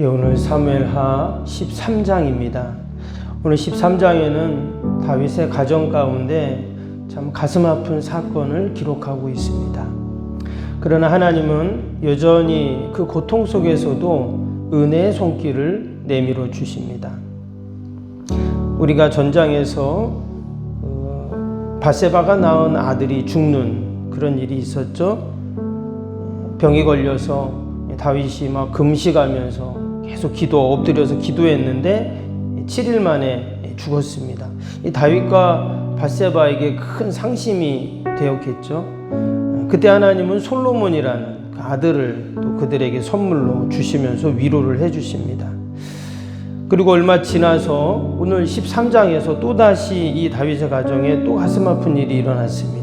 예, 오늘 사무엘하 13장입니다. 오늘 13장에는 다윗의 가정 가운데 참 가슴 아픈 사건을 기록하고 있습니다. 그러나 하나님은 여전히 그 고통 속에서도 은혜의 손길을 내밀어 주십니다. 우리가 전장에서 어, 바세바가 낳은 아들이 죽는 그런 일이 있었죠. 병이 걸려서 다윗이 막 금식하면서 계속 기도 엎드려서 기도했는데 7일 만에 죽었습니다. 이 다윗과 바세바에게 큰 상심이 되었겠죠. 그때 하나님은 솔로몬이라는 그 아들을 또 그들에게 선물로 주시면서 위로를 해 주십니다. 그리고 얼마 지나서 오늘 13장에서 또다시 이 다윗의 가정에 또 가슴 아픈 일이 일어났습니다.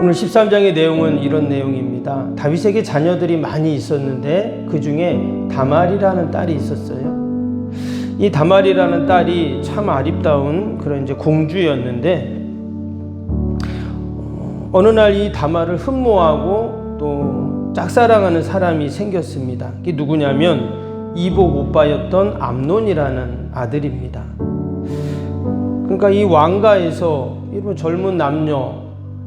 오늘 13장의 내용은 이런 내용입니다. 다윗에게 자녀들이 많이 있었는데 그 중에 다말이라는 딸이 있었어요. 이 다말이라는 딸이 참 아립다운 그런 이제 공주였는데 어느 날 이 다말을 흠모하고 또 짝사랑하는 사람이 생겼습니다. 이게 누구냐면 이복 오빠였던 암논이라는 아들입니다. 그러니까 이 왕가에서 이런 젊은 남녀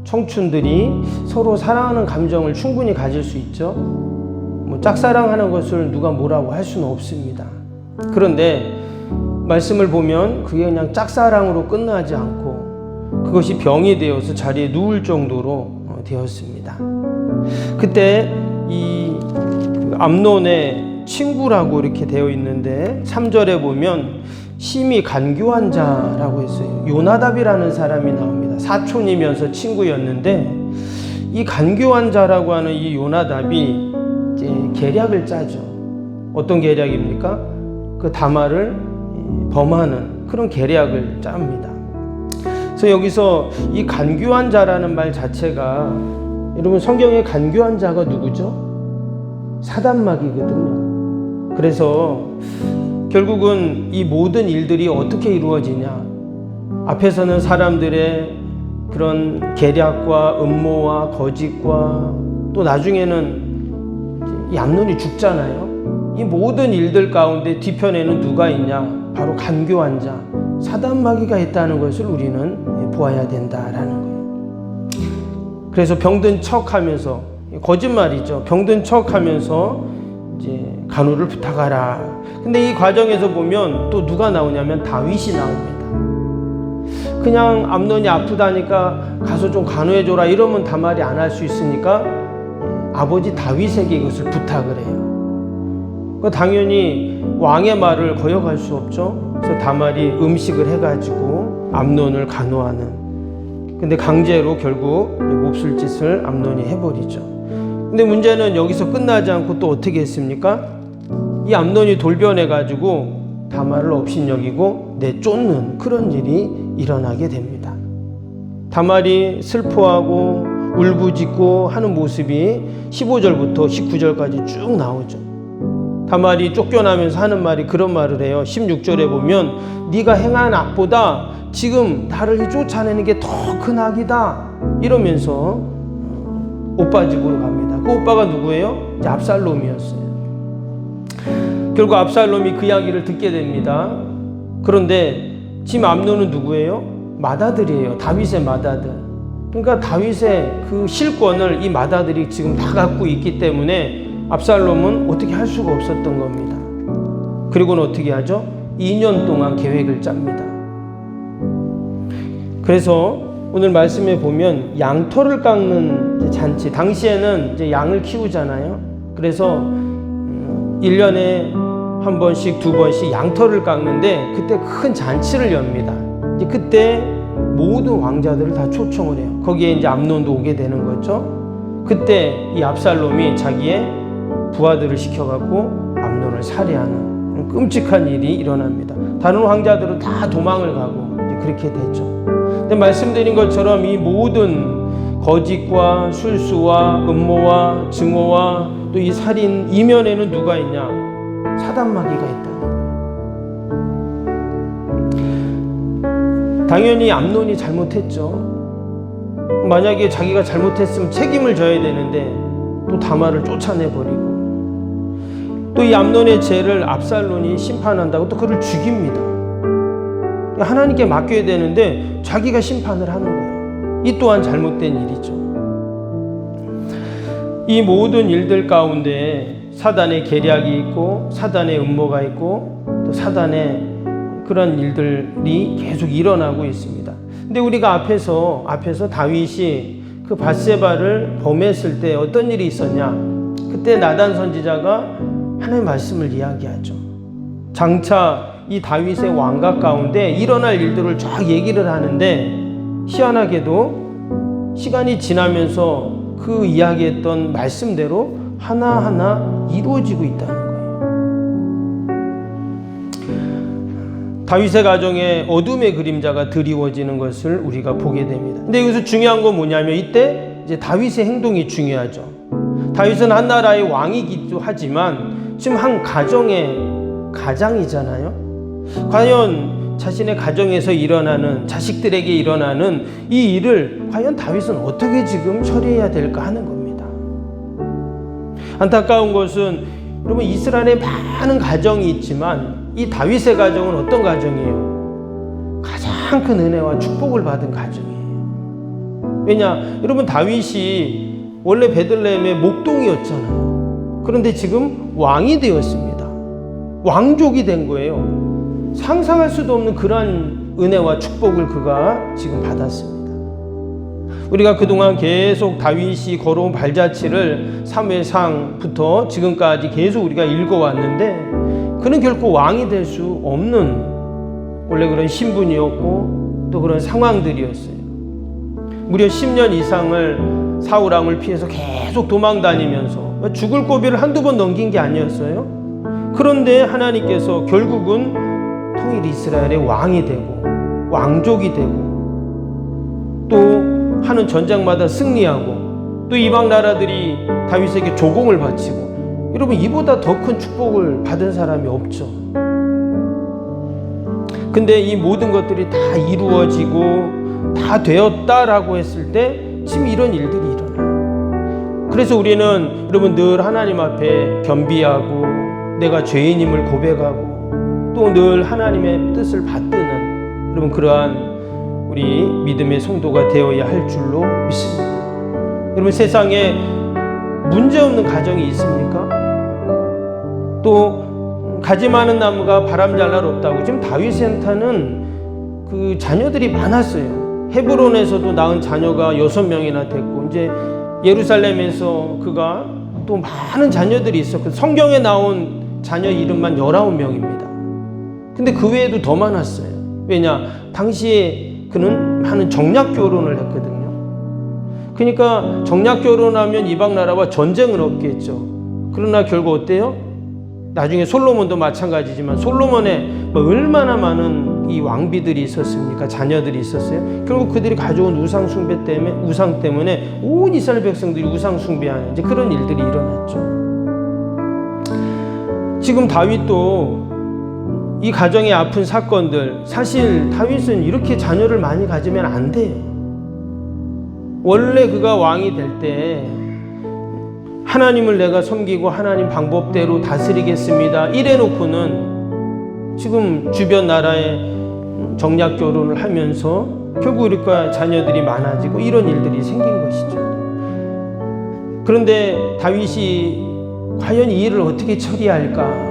청춘들이 서로 사랑하는 감정을 충분히 가질 수 있죠. 뭐 짝사랑하는 것을 누가 뭐라고 할 수는 없습니다. 그런데 말씀을 보면 그게 그냥 짝사랑으로 끝나지 않고 그것이 병이 되어서 자리에 누울 정도로 되었습니다. 그때 이 암론의 친구라고 이렇게 되어 있는데 3절에 보면 심히 간교한 자라고 했어요. 요나답이라는 사람이 나옵니다. 사촌이면서 친구였는데 이 간교한 자라고 하는 이 요나답이 이제 계략을 짜죠. 어떤 계략입니까? 그 다말을 범하는 그런 계략을 짭니다. 그래서 여기서 이 간교한 자라는 말 자체가 여러분 성경의 간교한 자가 누구죠? 사단막이거든요. 그래서 결국은 이 모든 일들이 어떻게 이루어지냐? 앞에서는 사람들의 그런 계략과 음모와 거짓과 또 나중에는 이 암론이 죽잖아요. 이 모든 일들 가운데 뒤편에는 누가 있냐? 바로 간교한 자, 사단마귀가 있다는 것을 우리는 보아야 된다라는 거예요. 그래서 병든 척 하면서 거짓말이죠. 병든 척 하면서 이제 간호를 부탁하라. 근데 이 과정에서 보면 또 누가 나오냐면 다윗이 나옵니다. 그냥 암론이 아프다니까 가서 좀 간호해 줘라 이러면 다말이 안 할 수 있으니까 아버지 다윗에게 이것을 부탁을 해요. 그 당연히 왕의 말을 거역할 수 없죠. 그래서 다말이 음식을 해가지고 암론을 간호하는. 근데 강제로 결국 몹쓸 짓을 암론이 해버리죠. 근데 문제는 여기서 끝나지 않고 또 어떻게 했습니까? 이 암론이 돌변해가지고 다말을 업신여기고 내쫓는 그런 일이 일어나게 됩니다. 다말이 슬퍼하고 울부짖고 하는 모습이 15절부터 19절까지 쭉 나오죠. 다말이 쫓겨나면서 하는 말이 그런 말을 해요. 16절에 보면 네가 행한 악보다 지금 나를 쫓아내는 게 더 큰 악이다. 이러면서 오빠 집으로 갑니다. 그 오빠가 누구예요? 압살롬이었어요. 결국 압살롬이 그 이야기를 듣게 됩니다. 그런데 지금 암노는 누구예요? 맏아들이에요. 다윗의 맏아들. 그러니까 다윗의 그 실권을 이 맏아들이 지금 다 갖고 있기 때문에 압살롬은 어떻게 할 수가 없었던 겁니다. 그리고는 어떻게 하죠? 2년 동안 계획을 짭니다. 그래서 오늘 말씀에 보면 양털을 깎는 잔치. 당시에는 이제 양을 키우잖아요. 그래서 1년에 한 번씩 두 번씩 양털을 깎는데 그때 큰 잔치를 엽니다. 이제 그때 모든 왕자들을 다 초청을 해요. 거기에 이제 암론도 오게 되는 거죠. 그때 이 압살롬이 자기의 부하들을 시켜갖고 암론을 살해하는 끔찍한 일이 일어납니다. 다른 왕자들은 다 도망을 가고 그렇게 됐죠. 근데 말씀드린 것처럼 이 모든 거짓과 술수와 음모와 증오와 또 이 살인 이면에는 누가 있냐? 사단마귀가 있다. 당연히 암론이 잘못했죠. 만약에 자기가 잘못했으면 책임을 져야 되는데 또 다말을 쫓아내 버리고 또 이 암론의 죄를 압살론이 심판한다고 또 그를 죽입니다. 하나님께 맡겨야 되는데 자기가 심판을 하는 거예요. 이 또한 잘못된 일이죠. 이 모든 일들 가운데 사단의 계략이 있고 사단의 음모가 있고 또 사단의 그런 일들이 계속 일어나고 있습니다. 근데 우리가 앞에서 앞에서 다윗이 그 바세바를 범했을 때 어떤 일이 있었냐? 그때 나단 선지자가 하나님의 말씀을 이야기하죠. 장차 이 다윗의 왕각 가운데 일어날 일들을 쫙 얘기를 하는데 희한하게도 시간이 지나면서 그 이야기했던 말씀대로 하나하나 이루어지고 있다는 거예요. 다윗의 가정에 어둠의 그림자가 드리워지는 것을 우리가 보게 됩니다. 근데 여기서 중요한 건 뭐냐면 이때 이제 다윗의 행동이 중요하죠. 다윗은 한 나라의 왕이기도 하지만 지금 한 가정의 가장이잖아요. 과연 자신의 가정에서 일어나는 자식들에게 일어나는 이 일을 과연 다윗은 어떻게 지금 처리해야 될까 하는 겁니다. 안타까운 것은 여러분 이스라엘에 많은 가정이 있지만 이 다윗의 가정은 어떤 가정이에요? 가장 큰 은혜와 축복을 받은 가정이에요. 왜냐? 여러분 다윗이 원래 베들레헴의 목동이었잖아요. 그런데 지금 왕이 되었습니다. 왕족이 된 거예요. 상상할 수도 없는 그러한 은혜와 축복을 그가 지금 받았습니다. 우리가 그동안 계속 다윗이 걸어온 발자취를 3회상부터 지금까지 계속 우리가 읽어왔는데 그는 결코 왕이 될 수 없는 원래 그런 신분이었고 또 그런 상황들이었어요. 무려 10년 이상을 사울왕을 피해서 계속 도망 다니면서 죽을 고비를 한두 번 넘긴 게 아니었어요. 그런데 하나님께서 결국은 통일 이스라엘의 왕이 되고 왕족이 되고 또 하는 전장마다 승리하고 또 이방 나라들이 다윗에게 조공을 바치고 여러분 이보다 더 큰 축복을 받은 사람이 없죠. 근데 이 모든 것들이 다 이루어지고 다 되었다라고 했을 때 지금 이런 일들이. 그래서 우리는 여러분 늘 하나님 앞에 겸비하고 내가 죄인임을 고백하고 또 늘 하나님의 뜻을 받드는 여러분 그러한 우리 믿음의 성도가 되어야 할 줄로 믿습니다. 여러분 세상에 문제 없는 가정이 있습니까? 또 가지 많은 나무가 바람 잘 날 없다고 지금 다윗 센터는 그 자녀들이 많았어요. 헤브론에서도 낳은 자녀가 여섯 명이나 됐고 이제 예루살렘에서 그가 또 많은 자녀들이 있었고 성경에 나온 자녀 이름만 열아홉 명입니다. 근데 그 외에도 더 많았어요. 왜냐? 당시에 그는 많은 정략 결혼을 했거든요. 그러니까 정략 결혼하면 이방 나라와 전쟁을 얻겠죠. 그러나 결국 어때요? 나중에 솔로몬도 마찬가지지만 솔로몬에 뭐 얼마나 많은 이 왕비들이 있었습니까? 자녀들이 있었어요. 결국 그들이 가져온 우상 숭배 때문에 우상 때문에 온 이스라엘 백성들이 우상 숭배하는 이제 그런 일들이 일어났죠. 지금 다윗도 이 가정의 아픈 사건들 사실 다윗은 이렇게 자녀를 많이 가지면 안 돼요. 원래 그가 왕이 될 때 하나님을 내가 섬기고 하나님 방법대로 다스리겠습니다. 이래 놓고는 지금 주변 나라에 정략 결혼을 하면서 결국 이렇게 자녀들이 많아지고 이런 일들이 생긴 것이죠. 그런데 다윗이 과연 이 일을 어떻게 처리할까?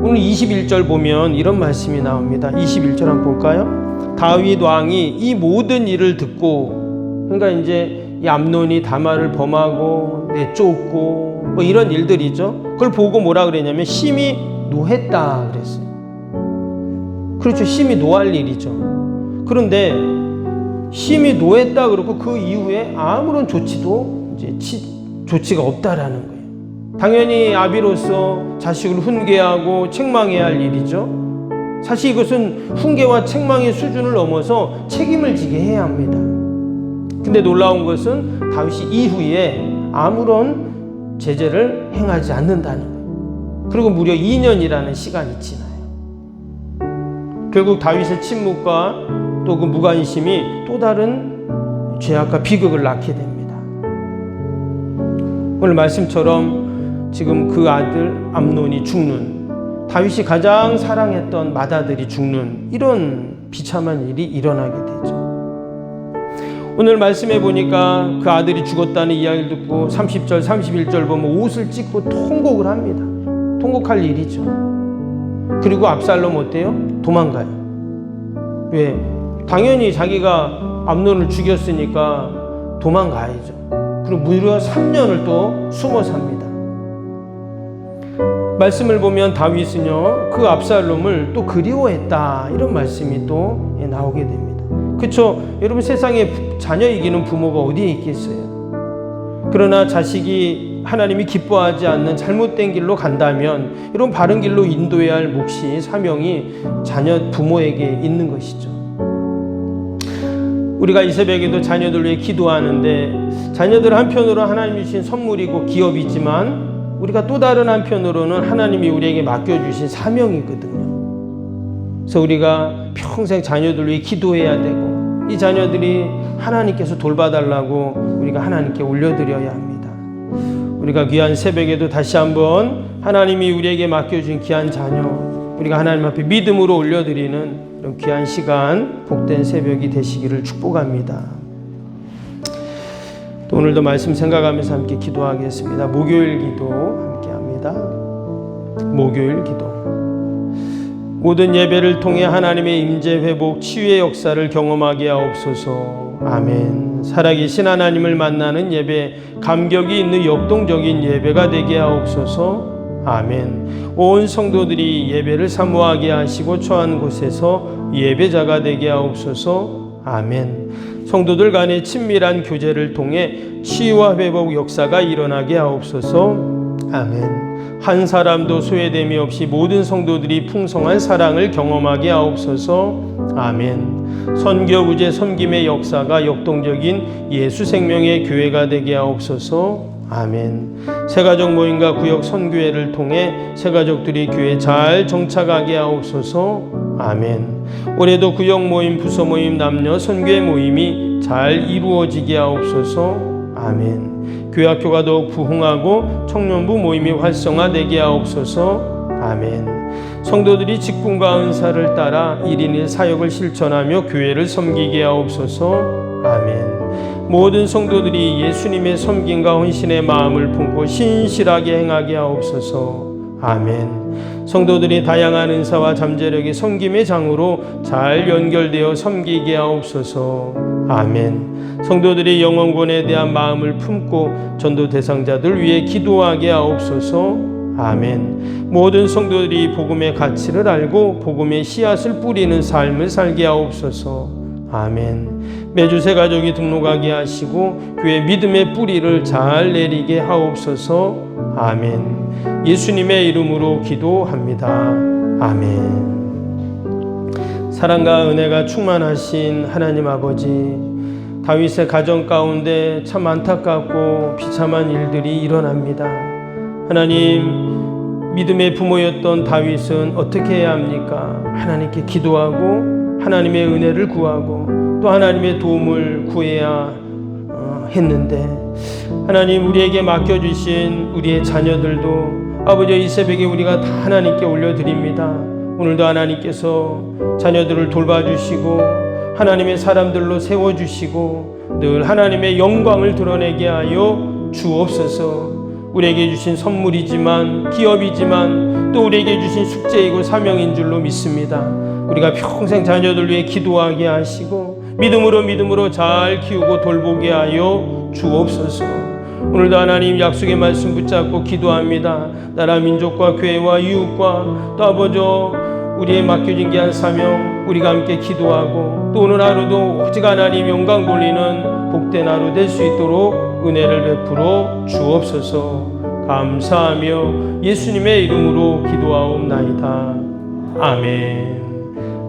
오늘 21절 보면 이런 말씀이 나옵니다. 21절 한번 볼까요? 다윗 왕이 이 모든 일을 듣고 그러니까 이제 이 암논이 다말을 범하고 내쫓고 뭐 이런 일들이죠. 그걸 보고 뭐라 그랬냐면 심히 노했다 그랬어요. 그렇죠. 심히 노할 일이죠. 그런데 심히 노했다 그러고 그 이후에 아무런 조치도 이제 치, 조치가 없다라는 거예요. 당연히 아비로서 자식을 훈계하고 책망해야 할 일이죠. 사실 이것은 훈계와 책망의 수준을 넘어서 책임을 지게 해야 합니다. 근데 놀라운 것은 다윗이 이후에 아무런 제재를 행하지 않는다는 거예요. 그리고 무려 2년이라는 시간이 지나요. 결국 다윗의 침묵과 또 그 무관심이 또 다른 죄악과 비극을 낳게 됩니다. 오늘 말씀처럼 지금 그 아들 암논이 죽는 다윗이 가장 사랑했던 맏아들이 죽는 이런 비참한 일이 일어나게 되죠. 오늘 말씀해 보니까 그 아들이 죽었다는 이야기를 듣고 30절, 31절 보면 옷을 찢고 통곡을 합니다. 통곡할 일이죠. 그리고 압살롬 어때요? 도망가요. 왜? 당연히 자기가 암론을 죽였으니까 도망가야죠. 그리고 무려 3년을 또 숨어 삽니다. 말씀을 보면 다윗은요 그 압살롬을 또 그리워했다 이런 말씀이 또 나오게 됩니다. 그렇죠? 여러분 세상에 자녀 이기는 부모가 어디에 있겠어요? 그러나 자식이 하나님이 기뻐하지 않는 잘못된 길로 간다면 이런 바른 길로 인도해야 할 몫이 사명이 자녀 부모에게 있는 것이죠. 우리가 이 새벽에도 자녀들 위해 기도하는데 자녀들 한편으로 하나님이 주신 선물이고 기업이지만 우리가 또 다른 한편으로는 하나님이 우리에게 맡겨주신 사명이거든요. 그래서 우리가 평생 자녀들 위해 기도해야 되고 이 자녀들이 하나님께서 돌봐달라고 우리가 하나님께 올려드려야 합니다. 우리가 귀한 새벽에도 다시 한번 하나님이 우리에게 맡겨준 귀한 자녀 우리가 하나님 앞에 믿음으로 올려드리는 이런 귀한 시간 복된 새벽이 되시기를 축복합니다. 또 오늘도 말씀 생각하면서 함께 기도하겠습니다. 목요일 기도 함께 합니다. 목요일 기도. 모든 예배를 통해 하나님의 임재 회복 치유의 역사를 경험하게 하옵소서. 아멘. 살아계신 하나님을 만나는 예배, 감격이 있는 역동적인 예배가 되게 하옵소서. 아멘. 온 성도들이 예배를 사모하게 하시고 처한 곳에서 예배자가 되게 하옵소서. 아멘. 성도들 간의 친밀한 교제를 통해 치유와 회복 역사가 일어나게 하옵소서. 아멘. 한 사람도 소외됨이 없이 모든 성도들이 풍성한 사랑을 경험하게 하옵소서. 아멘. 선교 구제 섬김의 역사가 역동적인 예수 생명의 교회가 되게 하옵소서. 아멘. 새가족 모임과 구역 선교회를 통해 새가족들이 교회 잘 정착하게 하옵소서. 아멘. 올해도 구역 모임, 부서 모임, 남녀 선교회 모임이 잘 이루어지게 하옵소서. 아멘. 교회 학교가 더욱 부흥하고 청년부 모임이 활성화되게 하옵소서. 아멘. 성도들이 직분과 은사를 따라 1인 1 사역을 실천하며 교회를 섬기게 하옵소서. 아멘. 모든 성도들이 예수님의 섬김과 헌신의 마음을 품고 신실하게 행하게 하옵소서. 아멘. 성도들이 다양한 은사와 잠재력의 섬김의 장으로 잘 연결되어 섬기게 하옵소서. 아멘. 성도들이 영원권에 대한 마음을 품고 전도 대상자들 위해 기도하게 하옵소서. 아멘. 모든 성도들이 복음의 가치를 알고 복음의 씨앗을 뿌리는 삶을 살게 하옵소서. 아멘. 매주 새 가족이 등록하게 하시고 교회 믿음의 뿌리를 잘 내리게 하옵소서. 아멘. 예수님의 이름으로 기도합니다. 아멘. 사랑과 은혜가 충만하신 하나님 아버지, 다윗의 가정 가운데 참 안타깝고 비참한 일들이 일어납니다. 하나님, 믿음의 부모였던 다윗은 어떻게 해야 합니까? 하나님께 기도하고 하나님의 은혜를 구하고 또 하나님의 도움을 구해야 어, 했는데 하나님 우리에게 맡겨주신 우리의 자녀들도 아버지 이 새벽에 우리가 다 하나님께 올려드립니다. 오늘도 하나님께서 자녀들을 돌봐주시고 하나님의 사람들로 세워주시고 늘 하나님의 영광을 드러내게 하여 주옵소서 우리에게 주신 선물이지만 기업이지만 또 우리에게 주신 숙제이고 사명인 줄로 믿습니다. 우리가 평생 자녀들 위해 기도하게 하시고 믿음으로 믿음으로 잘 키우고 돌보게 하여 주옵소서. 오늘도 하나님 약속의 말씀 붙잡고 기도합니다. 나라 민족과 교회와 이웃과 또 아버지 우리의 맡겨진 귀한 사명 우리가 함께 기도하고 또 오늘 하루도 오직 하나님 영광 돌리는 복된 하루 될 수 있도록 은혜를 베풀어 주옵소서. 감사하며 예수님의 이름으로 기도하옵나이다. 아멘.